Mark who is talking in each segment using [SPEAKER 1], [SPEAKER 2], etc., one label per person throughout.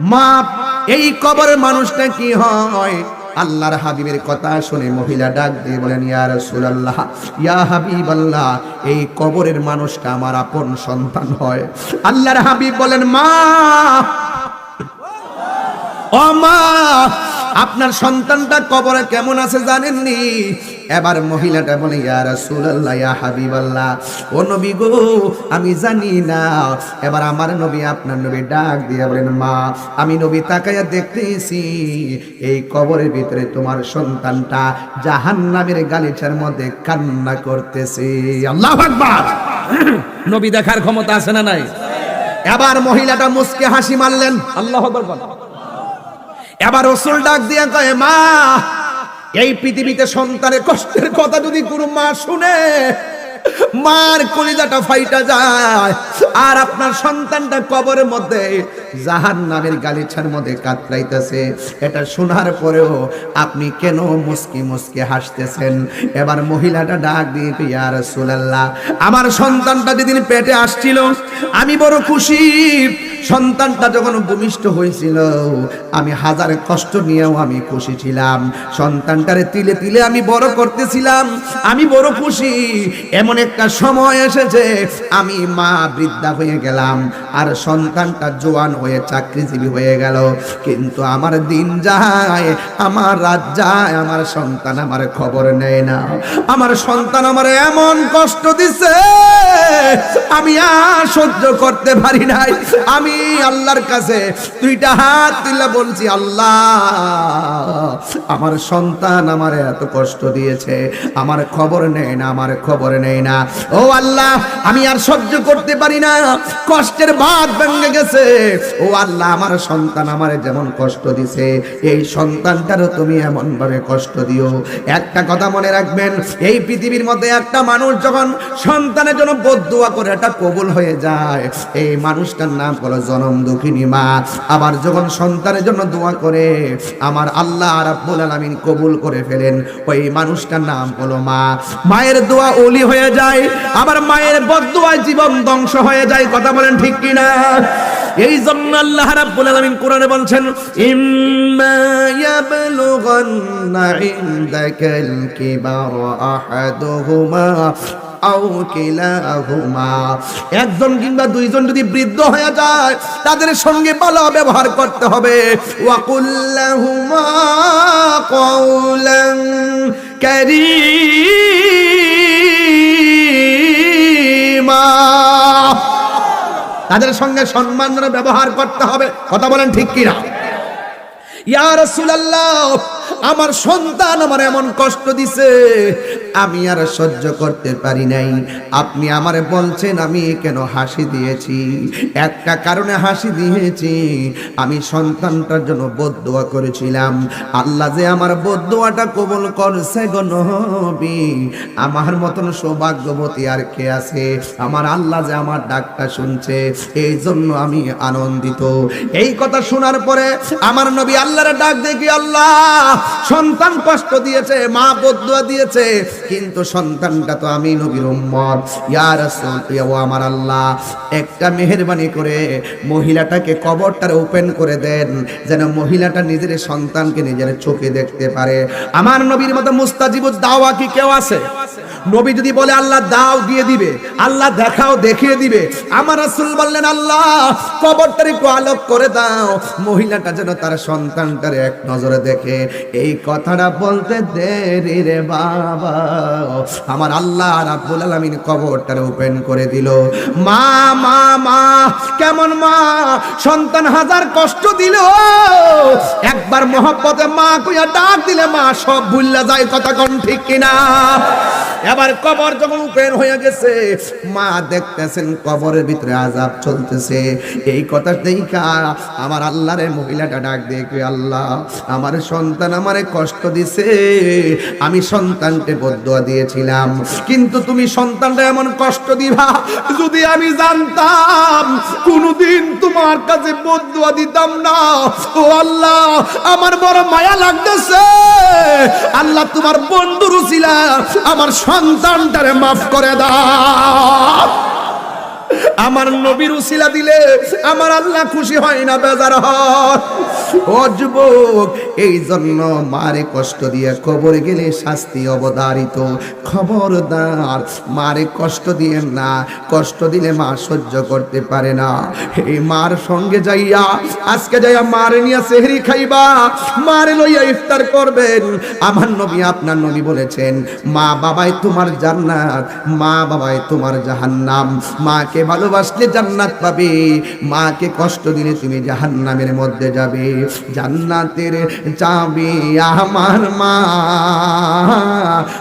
[SPEAKER 1] মা এই কবরের মানুষটা কি হয়? আল্লাহর হাবিবের কথা শুনে মহিলা ডাক দিয়ে বলেন, ইয়া রাসূলুল্লাহ, ইয়া হাবিবাল্লাহ, এই কবরের মানুষটা আমার আপন সন্তান হয়। আল্লাহর হাবিব বলেন, মা, ও মা আপনার সন্তানটা কবরে কেমন আছে জানেননি? এবার মহিলাটা বলে, ইয়া রাসূলুল্লাহ, ইয়া হাবিবাল্লাহ, ও নবী গো, আমি জানি না। এবার আমার নবী আপনার নবী ডাক দিয়ে বলেন, মা, আমি নবী তাকাইয়া দেখতেছি, এই কবরের ভিতরে তোমার সন্তানটা জাহান্নামের গালিচার মধ্যে কান্না করতেছে। আল্লাহু আকবার। নবী দেখার ক্ষমতা আছে না নাই? এবার মহিলাটা মুসকে হাসি মারলেন। আল্লাহ আকবার। এবার রসুল ডাক দিয়ে কয়, মা, এই পৃথিবীতে সন্তানের কষ্টের কথা যদি কোনো মা শুনে, মার কলিজাটা ফাইটা যায় আর আপনার সন্তানটা কবরের মধ্যে জাহান নামের গালিছার মধ্যে কাতরাইতেছে। এটা শোনার পরেও আপনি কেন মুস্কি মুস্কি হাসতেছেন? এবার মহিলাটা ডাক দিয়ে ইয়া রাসূলুল্লাহ, আমার সন্তানটা যেদিন পেটে আসছিল, আমি বড় খুশি। সন্তানটা যখন ভূমিষ্ঠ হয়েছিল, আমি হাজার কষ্ট নিয়েও আমি খুশি সন্তানটারে তিলে তিলে আমি বড় করতেছিলাম। আমি বড় খুশি। এমন একটা সময় এসেছে, আমি মা বৃদ্ধা হয়ে গেলাম। আর সন্তানটা জোয়ান হয়ে চাকরিজীবী হয়ে গেল। কিন্তু আমার দিন যায়, আমার রাত যায়, আমার সন্তান আমার খবর নেয় না। আমার সন্তান আমার এমন কষ্ট দিছে, আমি আর সহ্য করতে পারি নাই। আমি আল্লাহর কাছে দুইটা হাত তুলে বলছি, আল্লাহ, আমার সন্তান আমার এত কষ্ট দিয়েছে, আমার খবর নেই না, আমার খবর নেই না। ও আল্লাহ, আমি আর সহ্য করতে পারি না, কষ্টের বাদ ভেঙে গেছে। ও আল্লাহ, আমার সন্তান আমার যেমন কষ্ট দিছে, এই সন্তানটারও তুমি এমন ভাবে কষ্ট দিও। একটা কথা মনে রাখবেন, এই পৃথিবীর মধ্যে একটা মানুষ যখন সন্তানের জন্য বদুয়া করে, এটা কবুল হয়ে যায়। এই মানুষটার নাম হলো জনম দুঃখিনী মা আবার যখন সন্তানের জন্য দোয়া করে, আমার আল্লাহ রাব্বুল আলামিন কবুল করে ফেলেন। ওই মানুষটার নাম হলো মা। মায়ের দোয়া ওলি হয়ে যায়, আবার মায়ের বদদোয়ায় জীবন ধ্বংস হয়ে যায়, কথা বলেন ঠিক কিনা? এই জন্য আল্লাহ রাব্বুল আলামিন কোরআনে বলছেন, ইম্মা ইয়াবলুগান্না ইনদাকাল কিবার আহাদুহুমা একজন কিংবা দুইজন যদি বৃদ্ধ হয়ে যায়, তাদের সঙ্গে ভালো ব্যবহার করতে হবে। তাদের সঙ্গে সম্মানজনক ব্যবহার করতে হবে। কথা বলেন ঠিক কিনা? ইয়া রাসূলুল্লাহ আমার সন্তান আমার এমন কষ্ট দিছে, আমি আর সহ্য করতে পারি নাই। আপনি আমারে বলছেন, আমি কেন হাসি দিয়েছি? একটা কারণে হাসি দিয়েছি, আমি সন্তানটার জন্য বদদোয়া করেছিলাম। আল্লাহ যে আমার বদদোয়াটা কবুল করছে গো নবী, আমার মতন সৌভাগ্যবতী আর কে আছে? আমার আল্লাহ যে আমার ডাকটা শুনছে এই জন্য আমি আনন্দিত। এই কথা শোনার পরে আমার নবী আল্লাহর ডাক দেখি, আল্লাহ সন্তান কষ্ট দিয়েছে, মা বদুয়া দিয়েছে, কিন্তু সন্তানটা তো আমি নবীর উম্মত। ইয়া রাসূল, ইয়া আমার আল্লাহ, একটা মেহেরবানি করে মহিলাটাকে কবরটার ওপেন করে দেন, যেন মহিলাটা নিজের সন্তানকে নিজের চোখে দেখতে পারে। আমার নবীর মতো মুস্তাজিবুদ দাওয়া কি কেউ আছে? নবী যদি বলে, আল্লাহ দাও, দিয়ে দিবে। আল্লাহ দেখাও, দেখিয়ে দিবে। আমার রাসূল বললেন, আল্লাহ কবরটার একটু আলোক করে দাও। মহিলাটা যেন তার সন্তানটার এক নজরে দেখে। এই কথাটা বলতে দেরি রে বাবা। আমার আল্লাহ রাব্বুল আলামিন কবরটার ওপেন করে দিল। মা মা মা, কেমন মা? সন্তান হাজার কষ্ট দিল। একবার মহব্বতে মা কইয়া ডাক দিলে মা সব ভুললা যায়, কথা কোন ঠিক কিনা? এবার কবর যখন উপেন হয়ে গেছে মা দেখতেছেন কবরের ভিতরে আজাব চলতেছে। এই কথা দেখা আমার আল্লাহরে মহিলাটা ডাক কই, আল্লাহ আমার সন্তান আমারে কষ্ট দিছে। আমি সন্তানকে বদুয়া দিয়েছিলাম কিন্তু তুমি সন্তানটা এমন কষ্ট দিবা যদি আমি জানতাম। কোনদিন তোমার কাছে বদুয়া দিতাম না। ও আল্লাহ আমার বড় মায়া লাগতেছে। আল্লাহ তোমার বন্ধুর ছিলা আমার সন্তানটারে মাফ করে দাও। আমার নবীর উসিলা দিলে আমার আল্লাহ খুশি হয় না, বেজার হয়। ও এই জন্য মারে কষ্ট দিয়ে কবরে গেলে শাস্তি অবধারিত। খবরদার, মারে কষ্ট দিয়ে না, কষ্ট দিলে মা সহ্য করতে পারে না। এই মার সঙ্গে যাইয়া, আজকে যাইয়া মারে নিয়ে সেহরি খাইবা, মারে লইয়া ইফতার করবেন। আমার নবী, আপনার নবী বলেছেন, মা বাবাই তোমার জান্নাত, মা বাবাই তোমার জাহান্নাম। মাকে ভালোবাসলে জান্নাত পাবে। মাকে কষ্ট দিলে তুমি জাহান্নামের মধ্যে যাবে। জান্নাতের চাবি আমার মা।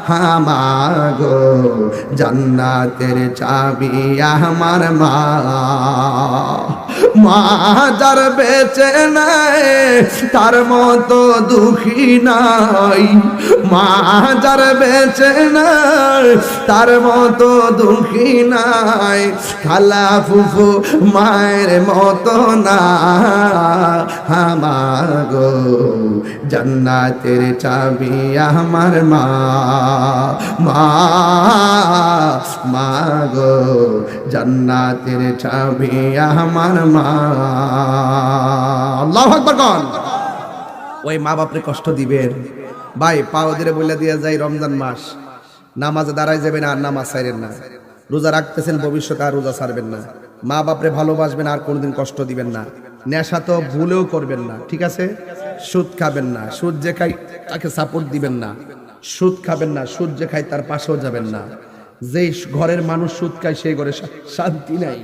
[SPEAKER 1] আমাগো জান্নাতের চাবি আমার মা। মা যার বেঁচে নাই, তার মতো দুঃখী নাই। মা যার বেঁচে নাই, তার মতো দুঃখী নাই। খালা ফুফু, মায়ের মতো না। আমার গো জান্নাতের চাবি আমার মা। মা গো জান্নাতের চাবি আমার মা। আল্লাহু কোন। ওই মা বাপরে কষ্ট দিবেন। ভাই, পাও দিলে বলে দিয়ে যাই রমজান মাস। নামাজে দাঁড়াই যাবেন আর নামাজ ছাড়েন না। রোজা রাখতেছেন ভবিষ্যতে আর রোজা ছাড়বেন না। মা বাপরে ভালোবাসবেন আর কোনোদিন কষ্ট দিবেন না। নেশা তো ভুলেও করবেন না, ঠিক আছে? সুদ খাবেন না, সুদ যে খাই তাকে সাপোর্ট দিবেন না। সুদ খাবেন না, সুদ যে খাই তার পাশেও যাবেন না। যেই ঘরের মানুষ সুদ খায়, সেই ঘরে শান্তি নাই।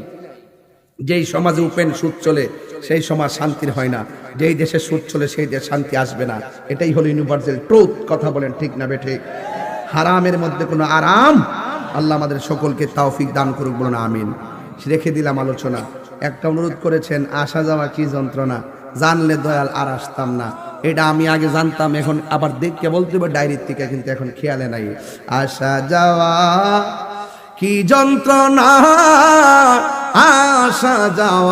[SPEAKER 1] যেই সমাজে উপেন সুদ চলে, সেই সমাজ শান্তির হয় না। যেই দেশে সুদ চলে, সেই দেশে শান্তি আসবে না। এটাই হলো ইউনিভার্সাল ট্রুথ কথা বলেন ঠিক না বেঠিক হারামের মধ্যে কোনো আরাম আল্লাহ আমাদের সকলকে তাওফিক দান করুক বলুন, আমিন। রেখে দিলাম আলোচনা। একটা অনুরোধ করেছেন, আসা যাওয়া কি যন্ত্রণা? জানলে দয়াল আর আসতাম না। এটা আমি আগে জানতাম, এখন আবার দেখকে বলতে হবে, ডায়েরির থেকে কিন্তু এখন খেয়ালে নাই। আসা যাওয়া কি যন্ত্রণা? আসা যাওয়া